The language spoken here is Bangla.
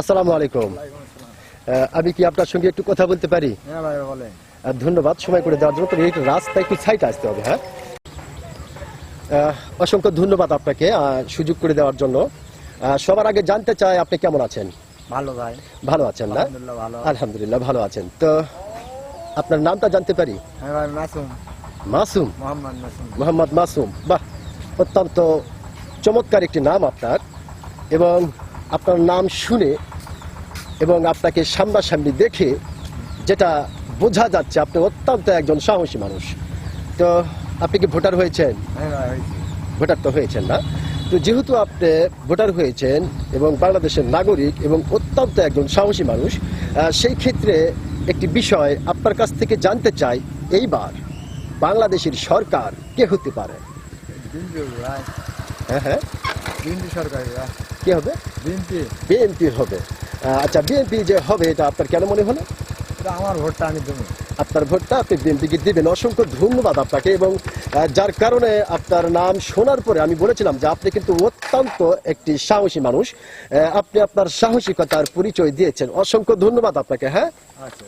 আসসালামু আলাইকুম। আমি কি আপনার সঙ্গে একটু কথা বলতে পারি? হ্যাঁ ধন্যবাদ। সময় করে দেওয়ার জন্য তবে এই রাস্তা একটু সাইড আসতে হবে হ্যাঁ? অসংখ্য ধন্যবাদ আপনাকে সুযোগ করে দেওয়ার জন্য। সবার আগে জানতে চাই আপনি কেমন আছেন? ভালো ভাই। ভালো আছেন না? আলহামদুলিল্লাহ ভালো। আছেন। তো আপনার নামটা জানতে পারি? হ্যাঁ মাসুম। মোহাম্মদ মাসুম। বাহ অত্যন্ত চমৎকার একটি নাম আপনার। এবং আপনার নাম শুনে এবং আপনাকে সামনাসামনি দেখে যেটা বোঝা যাচ্ছে আপনি অত্যন্ত একজন সাহসী মানুষ। তো আপনি কি ভোটার হয়েছেন? হ্যাঁ হয়েছে। ভোটার তো হয়েছেন না। তো যেহেতু আপনি ভোটার হয়েছেন এবং বাংলাদেশের নাগরিক এবং অত্যন্ত একজন সাহসী মানুষ সেই ক্ষেত্রে একটি বিষয় আপনার কাছ থেকে জানতে চাই এইবার বাংলাদেশের সরকার কে হতে পারে? হ্যাঁ হ্যাঁ। বিএনপি সরকারি কে হবে? বিএনপি। বিএনপির হবে। আচ্ছা বিএনপি যে হবে এটা আপনার কেন মনে হলো? এটা আমার ভোটটা আমি দেবো। আপনার ভোটটা আপনি বিএনপিকে দিবেন। অসংখ্য ধন্যবাদ আপনাকে এবং যার কারণে আপনার নাম শোনার পরে আমি বলেছিলাম যে আপনি কিন্তু অত্যন্ত একটি সাহসী মানুষ। আপনি আপনার সাহসিকতার পরিচয় দিয়েছেন। অসংখ্য ধন্যবাদ আপনাকে হ্যাঁ? আচ্ছা।